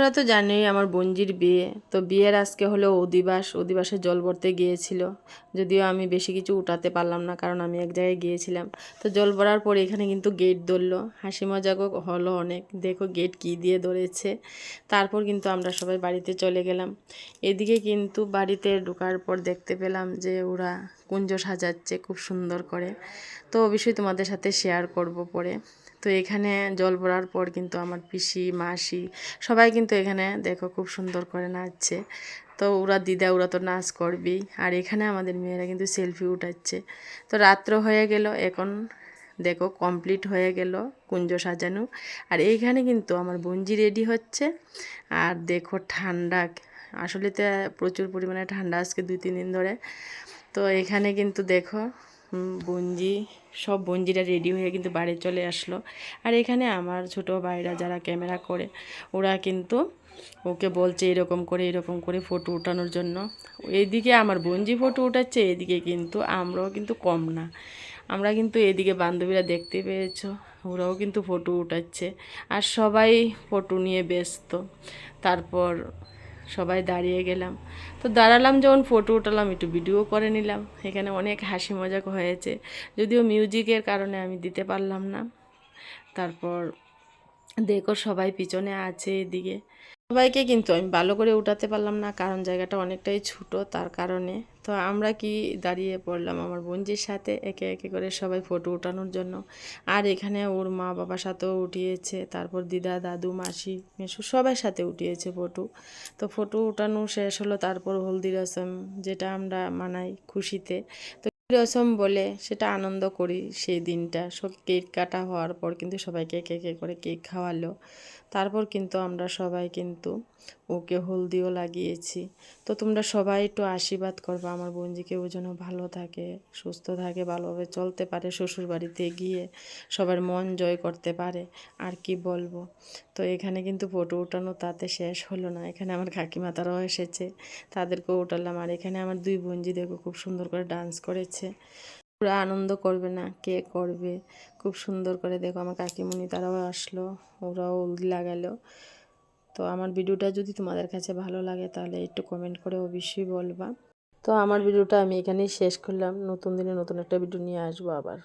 তোমরা তো জানোই আমার বোনজির বিয়ে। তো বিয়ের আজকে হলো অধিবাস অধিবাসে জল ভরতে গিয়েছিল। যদিও আমি বেশি কিছু উঠাতে পারলাম না, কারণ আমি এক জায়গায় গিয়েছিলাম। তো জল ভরার পর এখানে কিন্তু গেট ধরলো। হাসি মজাকও হলো অনেক। দেখো গেট কি দিয়ে ধরেছে। তারপর কিন্তু আমরা সবাই বাড়িতে চলে গেলাম। এদিকে কিন্তু বাড়িতে ঢোকার পর দেখতে পেলাম যে ওরা কুঞ্জ সাজাচ্ছে খুব সুন্দর করে। তো অবশ্যই তোমাদের সাথে শেয়ার করব পরে। তো এখানে জল ভরার পর কিন্তু আমার পিসি, মাসি সবাই কিন্তু এখানে দেখো খুব সুন্দর করে নাচছে। তো ওরা দিদা, ওরা তো নাচ করবেই। আর এখানে আমাদের মেয়েরা কিন্তু সেলফি উঠাচ্ছে। তো রাত্র হয়ে গেল, এখন দেখো কমপ্লিট হয়ে গেল কুঞ্জ সাজানো। আর এইখানে কিন্তু আমার বঞ্জি রেডি হচ্ছে। আর দেখো ঠান্ডা আসলে তো প্রচুর পরিমাণে ঠান্ডা আজকে দুই, তিন দিন ধরে। তো এখানে কিন্তু দেখো বঞ্জি সব বঞ্জিরা রেডি হয়ে কিন্তু বাড়ি চলে আসলো। আর এখানে আমার ছোট ভাইরা যারা ক্যামেরা করে, ওরা কিন্তু ওকে বলছে এরকম করে এরকম করে ফটো ওঠানোর জন্য। এইদিকে আমার বঞ্জি ফটো উঠাচ্ছে, এদিকে কিন্তু আমরাও কিন্তু কম না। আমরা কিন্তু এদিকে বান্ধবীরা দেখতে পেয়েছ, ওরাও কিন্তু ফটো উঠাচ্ছে। আর সবাই ফটো নিয়ে ব্যস্ত। তারপর সবাই দাঁড়িয়ে গেলাম। তো দাঁড়ালাম, যখন ফটো উঠালাম, একটু ভিডিও করে নিলাম। এখানে অনেক হাসি মজাক হয়েছে। যদিও মিউজিকের কারণে আমি দিতে পারলাম না। তারপর দেখো সবাই পিছনে আছে এদিকে। সবাইকে কিন্তু আমি ভালো করে উঠাতে পারলাম না, কারণ জায়গাটা অনেকটাই ছোটো, তার কারণে। তো আমরা কি দাঁড়িয়ে পড়লাম আমার বোনজির সাথে একে একে করে সবাই ফটো উঠানোর জন্য। আর এখানে ওর মা বাবার সাথেও উঠিয়েছে, তারপর দিদা, দাদু, মাসি, মেসু সবার সাথে উঠিয়েছে ফটো। তো ফটো উঠানো শেষ হলো, তারপর হলদি রসম যেটা আমরা মানাই খুশিতে। তো রসম বলে সেটা আনন্দ করি সেই দিনটা। সব কেক কাটা হওয়ার পর কিন্তু সবাইকে কেকে করে কেক খাওয়ালো। তারপর কিন্তু আমরা সবাই কিন্তু ওকে হলদিও লাগিয়েছি। তো তোমরা সবাই একটু আশীর্বাদ করবে, আমার বোনজিকে ও যেন ভালো থাকে, সুস্থ থাকে, ভালোভাবে চলতে পারে শ্বশুর বাড়িতে গিয়ে সবার মন জয় করতে পারে, আর কি বলব? তো এখানে কিন্তু ফটো ওঠানো তাতে শেষ হলো না। এখানে আমার কাকিমা তারাও এসেছে, তাদেরকেও উঠালাম। আর এখানে আমার দুই বোনজি দেখো খুব সুন্দর করে ডান্স করেছে। পুরো আনন্দ করবে না, কে করবে? খুব সুন্দর করে দেখো আমার কাকিমণি, তারাও আসলো, ওরাও লাগালো। তো আমার ভিডিওটা যদি তোমাদের কাছে ভালো লাগে তাহলে একটু কমেন্ট করে অবশ্যই বলবা। তো আমার ভিডিওটা আমি এখানেই শেষ করলাম। নতুন দিনে নতুন একটা ভিডিও নিয়ে আসব আবার।